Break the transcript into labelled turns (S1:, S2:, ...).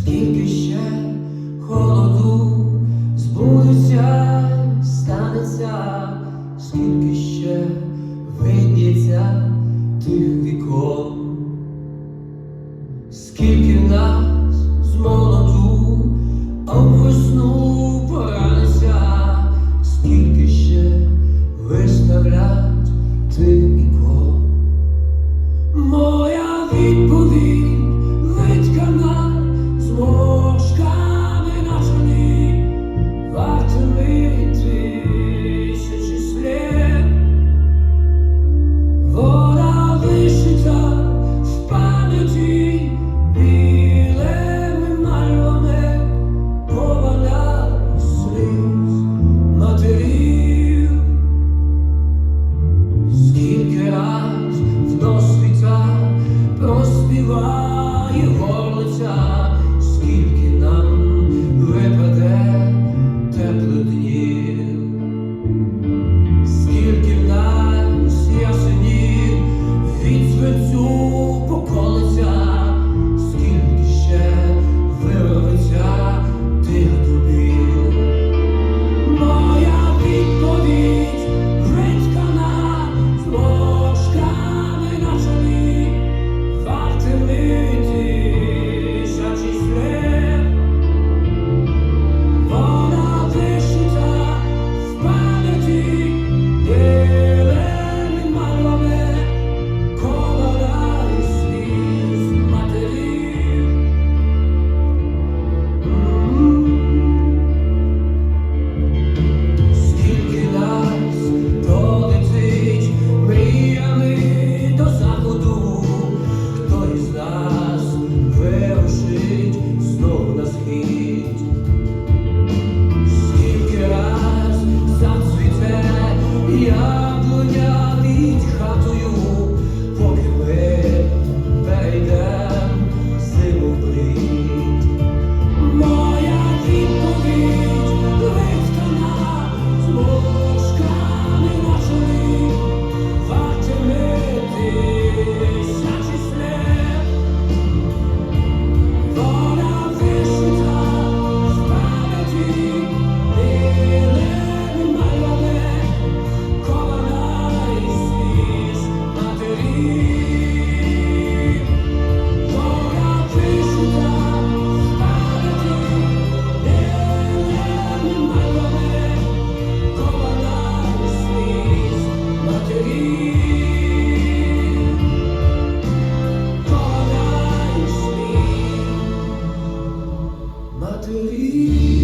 S1: скільки ще холоду збудеться, станеться, скільки ще видніться тих вікон, скільки нас. немає горлиця, скільки нам випаде теплих днів. believe.